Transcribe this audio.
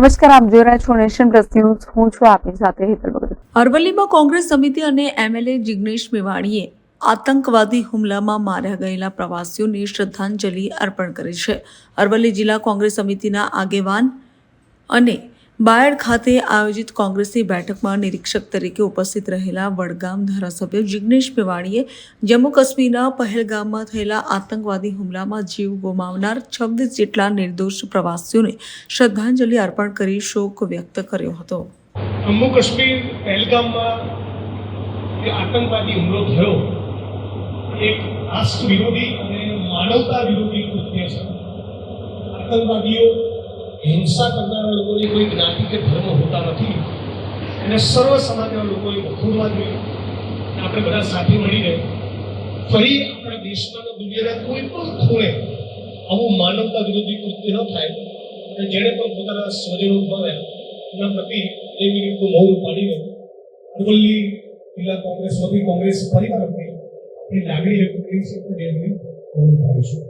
નમસ્કાર, આપ જોઈ રહ્યા છો નેશન પ્લસ ન્યૂઝ. હું છું આપની સાથે હેતલ ભગત અરવલ્લીમાં કોંગ્રેસ સમિતિ અને એમએલએ જિગ્નેશ મેવાણીએ આતંકવાદી હુમલામાં માર્યા ગયેલા પ્રવાસીઓને શ્રદ્ધાંજલિ અર્પણ કરી છે. અરવલ્લી જિલ્લા કોંગ્રેસ સમિતિના આગેવાન અને બાયડ ખાતે આયોજિત કોંગ્રેસની બેઠકમાં નિરીક્ષક તરીકે ઉપસ્થિત રહેલા વડગામ ધારાસભ્ય જિગ્નેશ મેવાણીએ જમ્મુ કાશ્મીરના પહેલગામમાં થયેલા આતંકવાદી હુમલામાં જીવ ગુમાવનાર છવ્વીસ જેટલા નિર્દોષ પ્રવાસીઓને શ્રદ્ધાંજલિ અર્પણ કરી શોક વ્યક્ત કર્યો હતો. જમ્મુ કાશ્મીર આતંકવાદી હુમલો થયો, એક રાષ્ટ્ર વિરોધી અને માનવતા વિરોધી કૃત્ય છે. આતંકવાદીઓ હિંસા કરનારા લોકોને કોઈ કે ધર્મ હોતા નથી અને સર્વ સમાજના લોકોએ વખોડવા જોઈએ. આપણે બધા સાથે મળીને ફરી આપણા દેશમાં દુનિયાના કોઈ પણ ખૂણે આવું માનવતા વિરોધી કૃત્ય ન થાય અને જેણે પણ પોતાના સ્વજનો ગુમાવ્યા એના પ્રતિ એ મિનિટનું મૌન પાડીને અરવલ્લી જિલ્લા કોંગ્રેસ વતી કોંગ્રેસ પરિવાર વતી આપણી લાગણી વ્યક્ત કરી કે એમને મૌન પાડીશું